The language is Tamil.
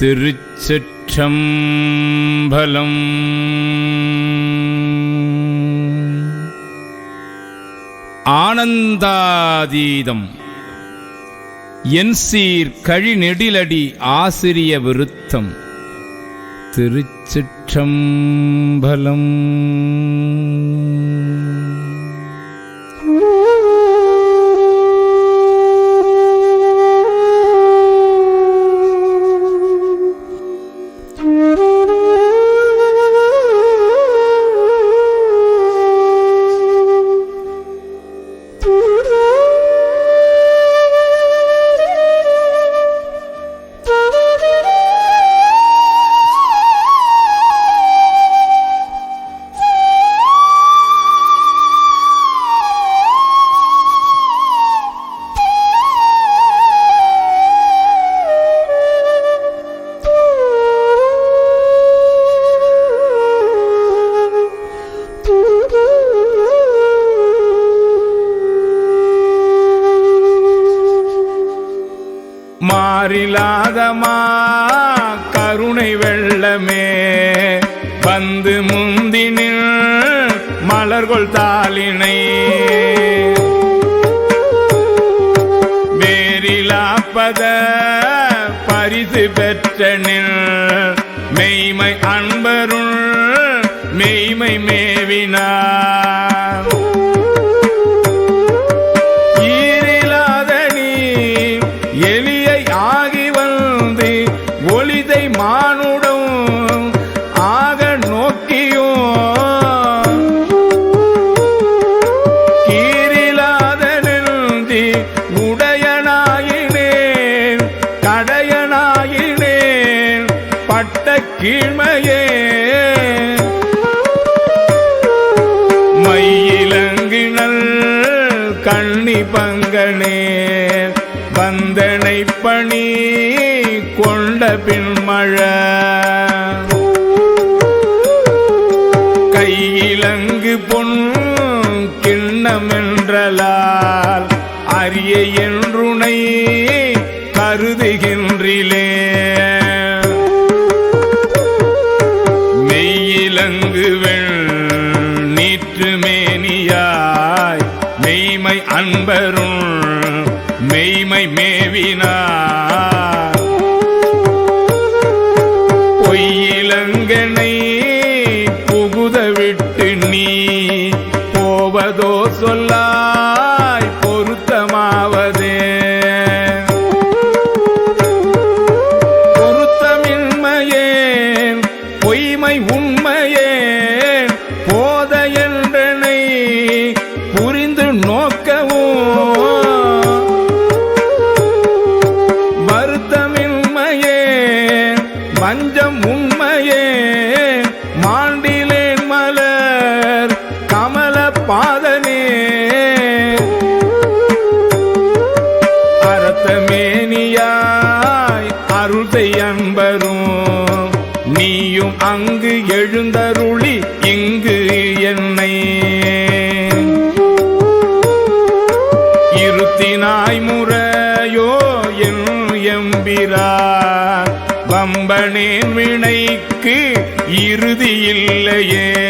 திருச்சம்பலம் ஆனந்தாதீதம். என் சீர் கழிநெடிலடி ஆசிரிய விருத்தம். திருச்சிற்றம்பலம். மாறிலாதமா கருணை வெள்ளமே. வந்து முந்தினில் மலர்கொள் தாளினை. வேறிலாப்பத பரிசு பெற்றனில் மெய்மை அன்பருள் மெய்மை மேவினார். கீழ்மையே. மையிலங்கிணல் கண்ணி பங்கனே வந்தனை பணி கொண்ட பின்மழ. கையிலங்கு பொன் கிண்ணமென்றலால் அரிய என்றுனை கருதுகின்றிலே. மெய்யிலங்கு நீற்று மேனியாய். மெய்மை அன்பருள் மெய்மை மேவினார் பொய்யிலங்கனை புகுத விட்டு நீ போவதோ சொல்லாய் பொருத்தமாவது உண்மை உண்மையே. அங்கு எழுந்தருளி இங்கு என்னை. இருத்தினாய் முறையோ என் எம்பிரார். வம்பனேன் வினைக்கு இறுதியில்லையே